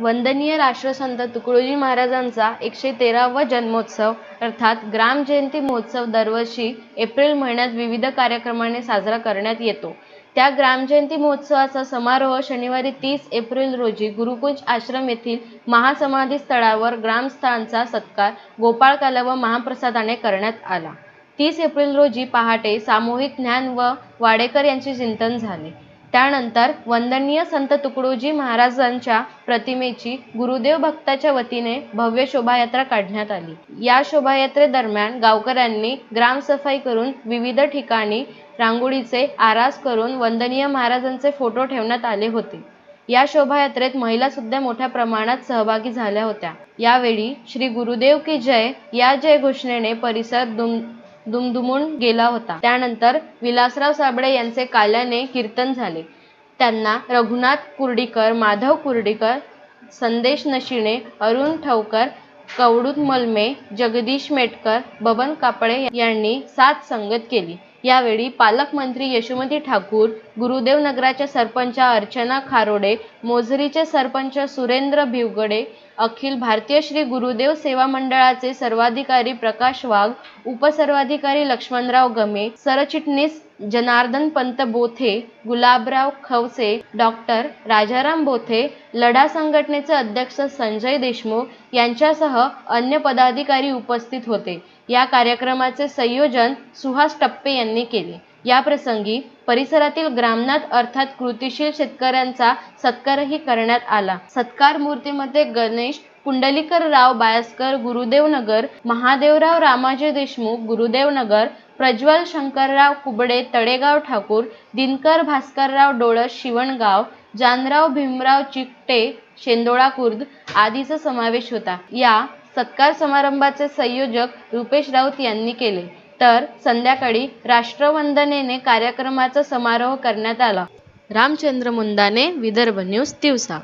वंदनीय राष्ट्रसंत तुकडोजी महाराजांचा एकशे तेरावा जन्मोत्सव अर्थात ग्रामजयंती महोत्सव दरवर्षी एप्रिल महिन्यात विविध कार्यक्रमाने साजरा करण्यात येतो. त्या ग्रामजयंती महोत्सवाचा समारोह शनिवारी तीस एप्रिल रोजी गुरुकुंज आश्रम येथील महासमाधी स्थळावर ग्रामस्थांचा सत्कार गोपाळकाला व महाप्रसादाने करण्यात आला. तीस एप्रिल रोजी पहाटे सामूहिक ज्ञान व वाडेकर यांचे चिंतन झाले. त्यानंतर वंदनीय संत तुकडोजी महाराजांच्या प्रतिमेची गुरुदेव भक्ताच्या वतीने भव्य शोभायात्रा काढण्यात आली. या शोभायात्रेदरम्यान गावकऱ्यांनी ग्रामसफाई करून विविध ठिकाणी रांगोळीचे आरास करून वंदनीय महाराजांचे फोटो ठेवण्यात आले होते. या शोभायात्रेत महिला सुद्धा मोठ्या प्रमाणात सहभागी झाल्या होत्या. यावेळी श्री गुरुदेव की जय या जय घोषणेने परिसर दुम दुमदुमून गेला होता. त्यानंतर विलासराव साबळे यांचे काल्याने कीर्तन झाले. त्यांना रघुनाथ कुर्डीकर, माधव कुर्डीकर, संदेश नशिणे, अरुण ठवकर, कवडूत मलमे, जगदीश मेटकर, बबन कापळे यांनी साथ संगत केली. यावेळी पालकमंत्री यशोमती ठाकूर, गुरुदेव नगराच्या सरपंच अर्चना खारोडे, मोझरीचे सरपंच सुरेंद्र भिवगडे, अखिल भारतीय श्री गुरुदेव सेवा मंडळाचे सर्वाधिकारी प्रकाश वाघ, उपसर्वाधिकारी लक्ष्मणराव गमे, सरचिटणीस जनार्दनपंत बोथे, गुलाबराव खवसे, डॉक्टर राजाराम बोथे, लढा संघटनेचे अध्यक्ष संजय देशमुख यांच्यासह अन्य पदाधिकारी उपस्थित होते. या कार्यक्रमाचे संयोजन सुहास टप्पे यांनी केले. याप्रसंगी परिसरातील ग्रामनाथ अर्थात कृतिशील शेतकऱ्यांचा सत्कारही करण्यात आला. सत्कार मूर्तीमध्ये गणेश पुंडलिकराव बायस्कर, गुरुदेवनगर, महादेवराव रामाजी देशमुख, गुरुदेवनगर, प्रज्वल शंकरराव कुबडे, तळेगाव ठाकूर, दिनकर भास्करराव डोळस, शिवणगाव, जानराव भीमराव चिकटे, शेंदोळा कुर्द आदीचा समावेश होता. या सत्कार समारंभाचे संयोजक रुपेश राऊत यांनी केले. तर संध्याकाळी राष्ट्रवंदनेने कार्यक्रमाचा समारोह करण्यात आला. रामचंद्र मुंदाने, विदर्भ न्यूज, तिवसा